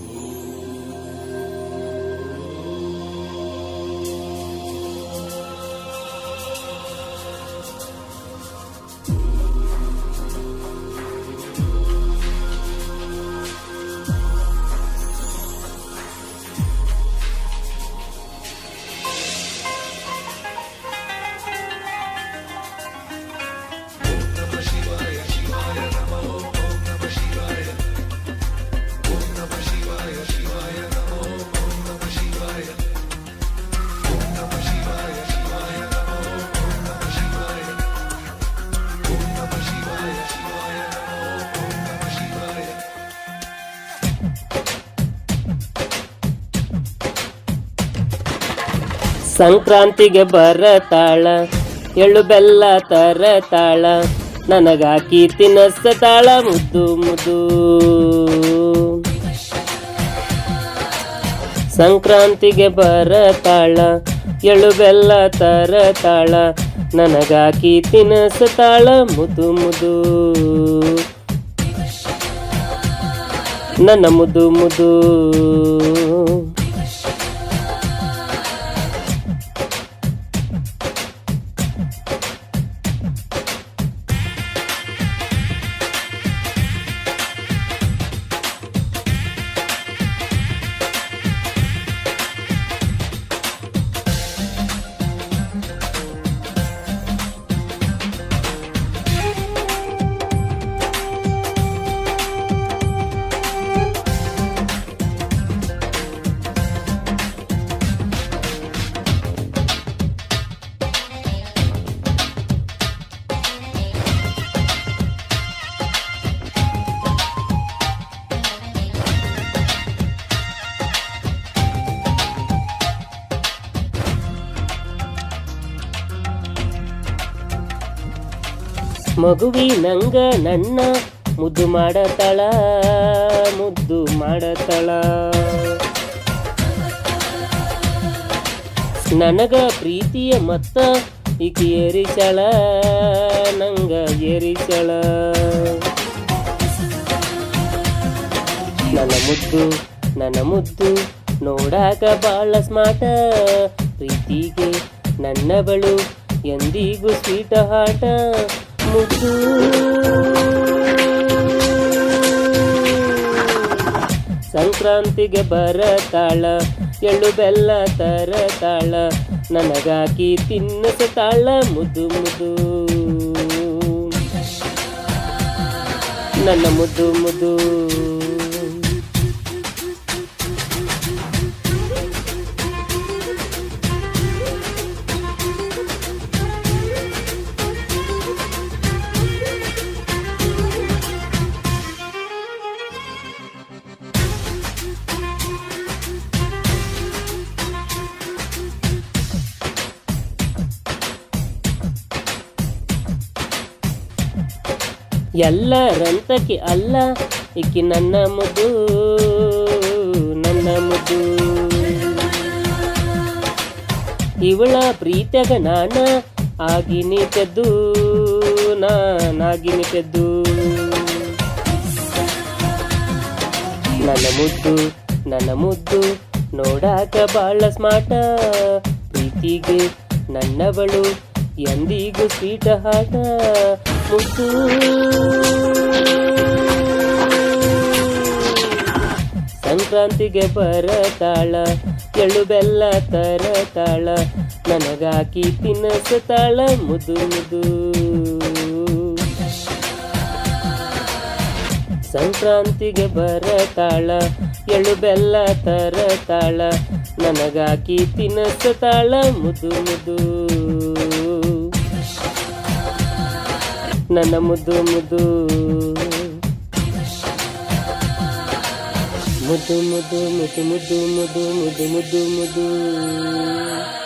Ooh. ಸಂಕ್ರಾಂತಿಗೆ ಬರತಾಳ, ಎಳ್ಳು ಬೆಲ್ಲ ತರತಾಳ, ನನಗಾಕಿ ತಿನ್ನಸ್ತಾಳ ಮುದ್ದು ಮುದ್ದು. ಸಂಕ್ರಾಂತಿಗೆ ಬರತಾಳ, ಎಳ್ಳು ಬೆಲ್ಲ ತರತಾಳ, ನನಗಾಕಿ ತಿನ್ನಸ್ತಾಳ ಮುದು ಮುದು ನನ್ನ ಮುದು ಮುದ್ದು. ಮಗುವಿ ನಂಗ ನನ್ನ ಮುದ್ದು ಮಾಡತಳ ಮುದ್ದು ಮಾಡತಳ. ನನಗ ಪ್ರೀತಿಯ ಮತ್ತ ಈಕಿ ಏರಿಸಳ ನಂಗ ಏರಿಸಳ ನನ್ನ ಮುದ್ದು ನನ್ನ ಮುದ್ದು ನೋಡಾಕ ಬಾಳ ಸ್ಮಾಟ ಪ್ರೀತಿಗೆ ನನ್ನವಳು ಎಂದಿಗೂ ಸ್ವೀಟ ಹಾಟ. ಸಂಕ್ರಾಂತಿಗೆ ಬರತಾಳ ಎಳ್ಳು ಬೆಲ್ಲ ತರತಾಳ ನನಗಾಕಿ ತಿನ್ನಸತಾಳ ಮುದು ಮುದು ನನ್ನ ಮುದು ಮುದ್ದು. ಎಲ್ಲರಂತಕಿ ಅಲ್ಲ ಇಕ್ಕಿ ನನ್ನ ಮುದ್ದು ನನ್ನ ಮುದ್ದು. ಇವಳ ಪ್ರೀತ್ಯಾಗ ನಾನ ಆಗಿನಿ ಪೆದ್ದು ನಾನಾಗಿನಿ ಪೆದ್ದು ನನ್ನ ಮುದ್ದು ನನ್ನ ಮುದ್ದು, ನೋಡಾಕ ಬಾಳ ಸ್ಮಾಟ ಪ್ರೀತಿಗೆ ನನ್ನವಳು ಎಂದಿಗೂ ಸ್ವೀಟ ಹಾಟ. ಮುದ್ದು ಸಂಕ್ರಾಂತಿಗೆ ಬರತಾಳ ಎಳ್ಳು ಬೆಲ್ಲ ತರತಾಳ, ನನಗಾಕಿ ತಿನ್ನಸತಾಳ ಮುದು ಮುದು. ಸಂಕ್ರಾಂತಿಗೆ ಬರತಾಳ ಎಳ್ಳು ಬೆಲ್ಲ ತರತಾಳ, ನನಗಾಕಿ ತಿನ್ನಸತಾಳ ಮುದು ಮುದು. ನನ್ನ ಮುದ್ದು ಮುದ್ದು. ಮುದ್ದು ಮುದ್ದು ಮುದ್ದು ಮುದ್ದು ಮುದ್ದು ಮುದ್ದು ಮುದ್ದು ಮುದ್ದು.